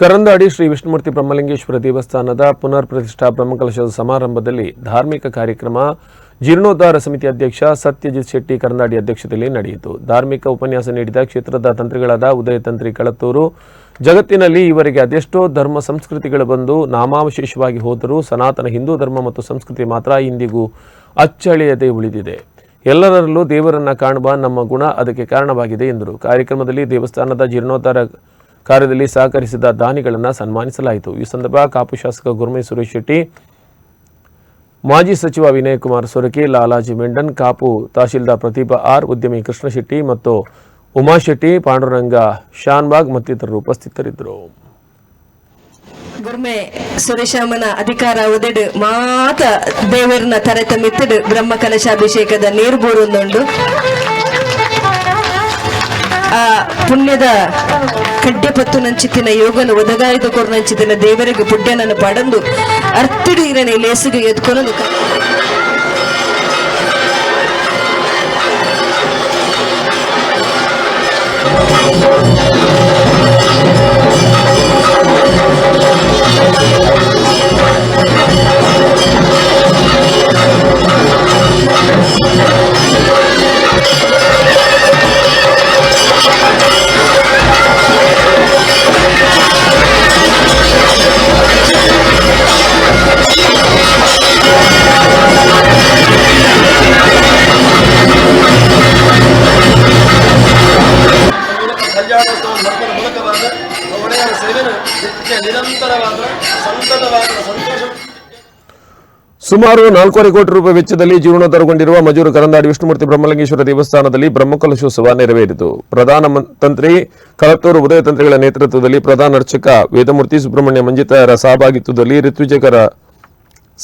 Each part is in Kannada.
ಕರಂದಾಡಿ ಶ್ರೀ ವಿಷ್ಣುಮೂರ್ತಿ ಬ್ರಹ್ಮಲಿಂಗೇಶ್ವರ ದೇವಸ್ಥಾನದ ಪುನರ್ ಪ್ರತಿಷ್ಠಾ ಬ್ರಹ್ಮಕಲಶದ ಸಮಾರಂಭದಲ್ಲಿ ಧಾರ್ಮಿಕ ಕಾರ್ಯಕ್ರಮ ಜೀರ್ಣೋದ್ಧಾರ ಸಮಿತಿ ಅಧ್ಯಕ್ಷ ಸತ್ಯಜಿತ್ ಶೆಟ್ಟಿ ಕರಂದಾಡಿ ಅಧ್ಯಕ್ಷತೆಯಲ್ಲಿ ನಡೆಯಿತು. ಧಾರ್ಮಿಕ ಉಪನ್ಯಾಸ ನೀಡಿದ ಕ್ಷೇತ್ರದ ತಂತ್ರಿಗಳಾದ ಉದಯ ತಂತ್ರಿ ಕಳತ್ತೂರು, ಜಗತ್ತಿನಲ್ಲಿ ಇವರಿಗೆ ಅದೆಷ್ಟೋ ಧರ್ಮ ಸಂಸ್ಕೃತಿಗಳು ಬಂದು ನಾಮಾವಶೇಷವಾಗಿ ಹೋದರೂ ಸನಾತನ ಹಿಂದೂ ಧರ್ಮ ಮತ್ತು ಸಂಸ್ಕೃತಿ ಮಾತ್ರ ಇಂದಿಗೂ ಅಚ್ಚಳಿಯದೆ ಉಳಿದಿದೆ. ಎಲ್ಲರಲ್ಲೂ ದೇವರನ್ನ ಕಾಣುವ ನಮ್ಮ ಗುಣ ಅದಕ್ಕೆ ಕಾರಣವಾಗಿದೆ ಎಂದರು. ಕಾರ್ಯಕ್ರಮದಲ್ಲಿ ದೇವಸ್ಥಾನದ ಜೀರ್ಣೋದ್ಧಾರ ಕಾರ್ಯದಲ್ಲಿ ಸಹಕರಿಸಿದ ದಾನಿಗಳನ್ನು ಸನ್ಮಾನಿಸಲಾಯಿತು. ಈ ಸಂದರ್ಭ ಕಾಪು ಶಾಸಕ ಗುರುಮೈ ಸುರೇಶ್ ಶೆಟ್ಟಿ, ಮಾಜಿ ಸಚಿವ ವಿನಯ್ ಕುಮಾರ್ ಸೊರಕೆ, ಲಾಲಾಜಿ ಮೆಂಡನ್, ಕಾಪು ತಹಶೀಲ್ದಾರ್ ಪ್ರತಿಭಾ ಆರ್, ಉದ್ಯಮಿ ಕೃಷ್ಣ ಶೆಟ್ಟಿ ಮತ್ತು ಉಮಾಶೆಟ್ಟಿ ಪಾಂಡುರಂಗ ಶಾನ್ಬಾಗ್ ಮತ್ತಿತರರು ಉಪಸ್ಥಿತರಿದ್ದರು. ಗುರ್ಮೆ ಸುರೇಶಮ್ಮನ ಅಧಿಕಾರ ಒದೆಡು ಮಾತ ದೇವರನ್ನ ತರೆತ ಮಿತ್ತಡು ಬ್ರಹ್ಮ ಕಲಶಾಭಿಷೇಕದ ನೀರು ಬೋರುಂದುಂಡು ಆ, ಪುಣ್ಯದ ಕಡ್ಡೆ ಪತ್ತು ನಂಚಿತ್ತಿನ ಯೋಗನ ಒದಗಾಯಿತು ಕೊರ ನಂಚಿತ್ತಿನ ದೇವರಿಗೆ ಪುಡ್ಡನನ್ನು ಪಡಂದು ಅರ್ತಿಡು ಇರನೆ ಲೇಸಿಗೆ ಕಲ್ಯಾಣೋತ್ಸವ ಸುಮಾರು ನಾಲ್ಕೂವರೆ ಕೋಟಿ ರೂಪಾಯಿ ವೆಚ್ಚದಲ್ಲಿ ಜೀರ್ಣೋದ್ಧಾರಗೊಂಡಿರುವ ಮಜೂರು ಕರಂದಾಡಿ ವಿಷ್ಣುಮೂರ್ತಿ ಬ್ರಹ್ಮಲಿಂಗೇಶ್ವರ ದೇವಸ್ಥಾನದಲ್ಲಿ ಬ್ರಹ್ಮಕಲಶೋತ್ಸವ ನೆರವೇರಿತು. ಪ್ರಧಾನ ತಂತ್ರಿ ಕಳತ್ತೂರು ಉದಯ ತಂತ್ರಿಗಳ ನೇತೃತ್ವದಲ್ಲಿ ಪ್ರಧಾನ ಅರ್ಚಕ ವೇದಮೂರ್ತಿ ಸುಬ್ರಹ್ಮಣ್ಯ ಮಂಜಿತರ ಸಹಭಾಗಿತ್ವದಲ್ಲಿ ಋತ್ವಿಜಕರ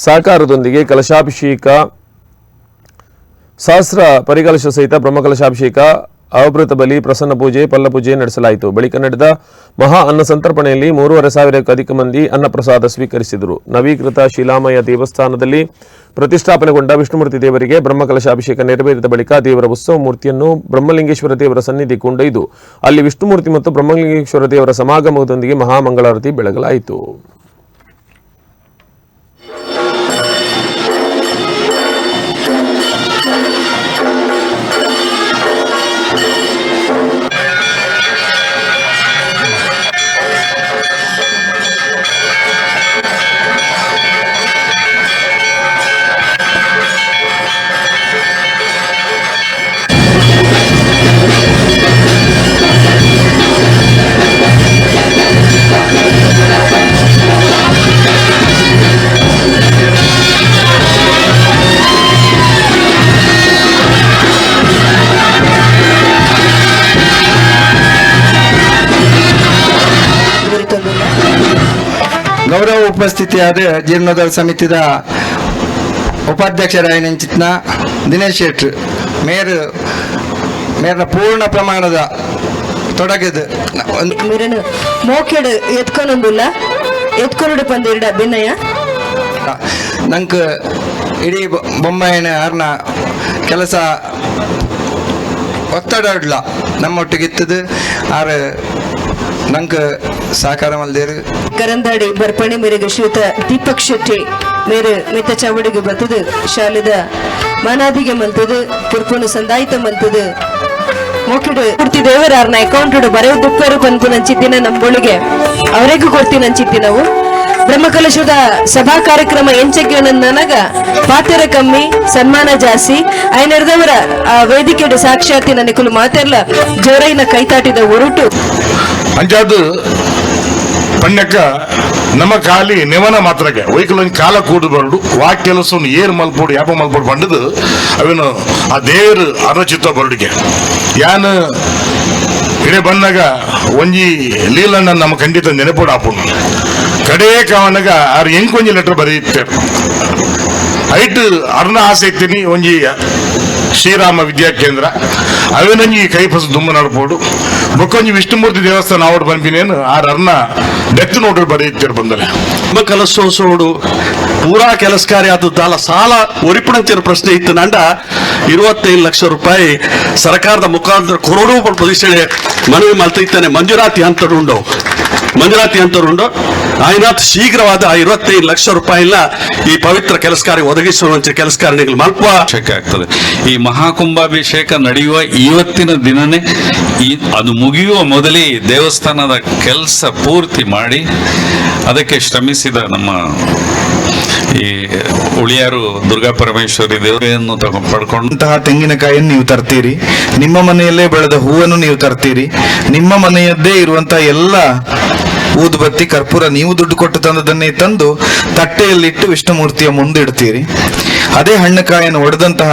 ಸಹಕಾರದೊಂದಿಗೆ ಕಲಶಾಭಿಷೇಕ, ಸಹಸ್ರ ಪರಿಕಲಶ ಸಹಿತ ಬ್ರಹ್ಮಕಲಶಾಭಿಷೇಕ ಅವಭೃತ ಬಲಿ, ಪ್ರಸನ್ನ ಪೂಜೆ, ಪಲ್ಲ ಪೂಜೆ ನಡೆಸಲಾಯಿತು. ಬಳಿಕ ನಡೆದ ಮಹಾ ಅನ್ನ ಸಂತರ್ಪಣೆಯಲ್ಲಿ ಮೂರುವರೆ ಸಾವಿರಕ್ಕೂ ಅಧಿಕ ಮಂದಿ ಅನ್ನಪ್ರಸಾದ ಸ್ವೀಕರಿಸಿದರು. ನವೀಕೃತ ಶಿಲಾಮಯ ದೇವಸ್ಥಾನದಲ್ಲಿ ಪ್ರತಿಷ್ಠಾಪನೆಗೊಂಡ ವಿಷ್ಣುಮೂರ್ತಿ ದೇವರಿಗೆ ಬ್ರಹ್ಮಕಲಶಾಭಿಷೇಕ ನೆರವೇರಿದ ಬಳಿಕ ದೇವರ ಉತ್ಸವ ಮೂರ್ತಿಯನ್ನು ಬ್ರಹ್ಮಲಿಂಗೇಶ್ವರ ದೇವರ ಸನ್ನಿಧಿ ಕೊಂಡೊಯ್ದು, ಅಲ್ಲಿ ವಿಷ್ಣುಮೂರ್ತಿ ಮತ್ತು ಬ್ರಹ್ಮಲಿಂಗೇಶ್ವರ ದೇವರ ಸಮಾಗಮದೊಂದಿಗೆ ಮಹಾಮಂಗಳಾರತಿ ಬೆಳಗಲಾಯಿತು. ಉಪಸ್ಥಿತಿಯಾದ ಜೀರ್ಣೋದ್ಧಾರ ಸಮಿತಿದ ಉಪಾಧ್ಯಕ್ಷರಾಯ ನಿಂಚಿತ್ನ ದಿನೇಶ್ ಶೆಟ್ರ್. ಮೇಯರ್ ಮೇಯರ್ನ ಪೂರ್ಣ ಪ್ರಮಾಣದ ತೊಡಗಿದ ಮಿರನು ಮೋಕೆಡು ಎತ್ಕೊಂಡೊಂದಿಲ್ಲ. ಎತ್ಕೊಂಡು ಪಂದಿರಡ ಭಿನ್ನಯ್ಯ ನಂಗೆ ಇಡೀ ಬೊಮ್ಮಾಯಿನ ಆರ್ನ ಕೆಲಸ ಒತ್ತಡ ಇಡ್ಲ ನಮ್ಮೊಟ್ಟಿಗಿತ್ತದು. ಆರು ನಂಗೆ ಸಹಕಾರ ಮಲ್ದೇರು ಕರಂದಾಡಿ ಬರ್ಪಣಿ ಮೇರೆಗೆ ಶ್ರೀಯುತ ದೀಪಕ್ ಶೆಟ್ಟಿ ಮೇರೆ ಮಿತ ಚಾವಡಿಗೆ ಬರ್ತದು, ಶಾಲೆದ ಮನಾದಿಗೆ ಮಲ್ತದು ಪುರ್ಪುನು ಸಂದಾಯಿತ ಮಲ್ತದು. ಮೋಕಿಡು ಪೂರ್ತಿ ದೇವರಾರ್ನ ಅಕೌಂಟ್ ಬರೆಯ ದುಪ್ಪರು ಬಂತು ನಂಚಿದ್ದಿನ ನಮ್ಮೊಳಗೆ. ಅವರಿಗೂ ಕೊಡ್ತೀನಿ ನಂಚಿದ್ದಿ ನಾವು. ಬ್ರಹ್ಮಕಲಶದ ಸಭಾ ಕಾರ್ಯಕ್ರಮ ಎಂಚಕ್ಕೆ ನನಗ ಪಾತ್ರ ಕಮ್ಮಿ, ಸನ್ಮಾನ ಜಾಸ್ತಿ. ಐನರ್ದವರ, ಆ ವೇದಿಕೆಯ ಸಾಕ್ಷಾತಿ ನನಗೆ ಕುಲು ಮಾತೆಲ್ಲ ಜೋರೈನ ಕೈತಾಟಿದ ಉರುಟು. ಅಂಚಾದು ಪಣ್ಯಕ್ಕ, ನಮ್ಮ ಖಾಲಿ ನೆವನ ಮಾತ್ರಗೆ ವೈಕಲ್ ಕಾಲ ಕೂಡು ಬರಡು ವಾ ಕೆಲಸವನ್ನು ಏರ್ ಮಲ್ಪೋಡು, ಯಾಪ ಮಲ್ಪೋಡು ಬಂಡದು, ಅವೇನು ಆ ದೇವರು ಅರಚಿತ ಬರಡಿಗೆ. ಯಾನ್ ಇಡೆ ಬಂದಾಗ ಒಂಜಿ ಲೀಲಣ್ಣ ನಮ್ಮ ಖಂಡಿತ ನೆನಪೋಡು ಆಪುಂಡು ಕಡೇ ಕಾವನಗ ಆರು ಒಂಜಿ ಲೆಟರ್ ಬರೀತೇ ಐಟ್ ಅರ್ಣ ಆಸೆ ಇತ್ತೀನಿ, ಒಂಜಿ ಶ್ರೀರಾಮ ವಿದ್ಯಾ ಕೇಂದ್ರ. ಅವೇನಂಜಿ ಕೈ ಫಸ ದುಮ್ಮ ನಡ್ಪೋಡು. ಬೊಕ್ಕೊಂಜಿ ವಿಷ್ಣುಮೂರ್ತಿ ದೇವಸ್ಥಾನ ಅವ್ರು ಬಂದಿನೇನು ಆರ್ ರನ್ನ ಡೆತ್ ನೋಡ್ರಿ ಬರೆಯುತ್ತೀರು ಬಂದರೆ ತುಂಬ ಕಲಸೋಸೋಡು ಪೂರಾ ಕೆಲಸಕಾರಿ ಆದದ್ದಲ್ಲ ಸಾಲ ಒರಿಪಣಂತಿರೋ ಪ್ರಶ್ನೆ ಇತ್ತು. ನಂಡ ಇರುವತ್ತೈದು ಲಕ್ಷ ರೂಪಾಯಿ ಸರ್ಕಾರದ ಮುಖಾಂತರ ಕೊರೋಡು ಪ್ರದೇಶ ಮನವಿ ಮಂಜುರಾತಿ ಮಂಜೂರಾತಿ ಹಂತರುಂಡು ಮಂಜೂರಾತಿ ಹಂತರುಂಡು ಆಯ್ನಾಥ್ ಶೀಘ್ರವಾದ ಆ ಇರುವತ್ತೈದು ಲಕ್ಷ ರೂಪಾಯಿನ ಈ ಪವಿತ್ರ ಕೆಲಸಕಾರಿ ಒದಗಿಸುವಂತ ಕೆಲಸಕಾರಿಗಳು ಮಲ್ಪ ಶಕ್ಯ ಆಗ್ತದೆ. ಈ ಮಹಾಕುಂಭಾಭಿಷೇಕ ನಡೆಯುವ ಇವತ್ತಿನ ದಿನನೇ ಈ ಅದು ಮುಗಿಯುವ ಮೊದಲೇ ದೇವಸ್ಥಾನದ ಕೆಲಸ ಪೂರ್ತಿ ಮಾಡಿ ಅದಕ್ಕೆ ಶ್ರಮಿಸಿದ ನಮ್ಮ ಈ ಉಳಿಯಾರು ದುರ್ಗಾ ಪರಮೇಶ್ವರಿ ದೇವರೆಯನ್ನು ತಗೊಂಡು ಪಡ್ಕೊಂಡಂತಹ ತೆಂಗಿನಕಾಯಿಯನ್ನು ನೀವು ತರ್ತೀರಿ. ನಿಮ್ಮ ಮನೆಯಲ್ಲೇ ಬೆಳೆದ ಹೂವನ್ನು ನೀವು ತರ್ತೀರಿ. ನಿಮ್ಮ ಮನೆಯದ್ದೇ ಇರುವಂತಹ ಎಲ್ಲ ಊದುಬತ್ತಿ ಕರ್ಪೂರ, ನೀವು ದುಡ್ಡು ಕೊಟ್ಟು ತಂದದನ್ನೇ ತಂದು ತಟ್ಟೆಯಲ್ಲಿಟ್ಟು ವಿಷ್ಣುಮೂರ್ತಿಯ ಮುಂದೆ ಇಡ್ತೀರಿ. ಅದೇ ಹಣ್ಣುಕಾಯನ್ನು ಒಡೆದಂತಹ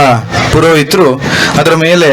ಪುರೋಹಿತರು ಅದರ ಮೇಲೆ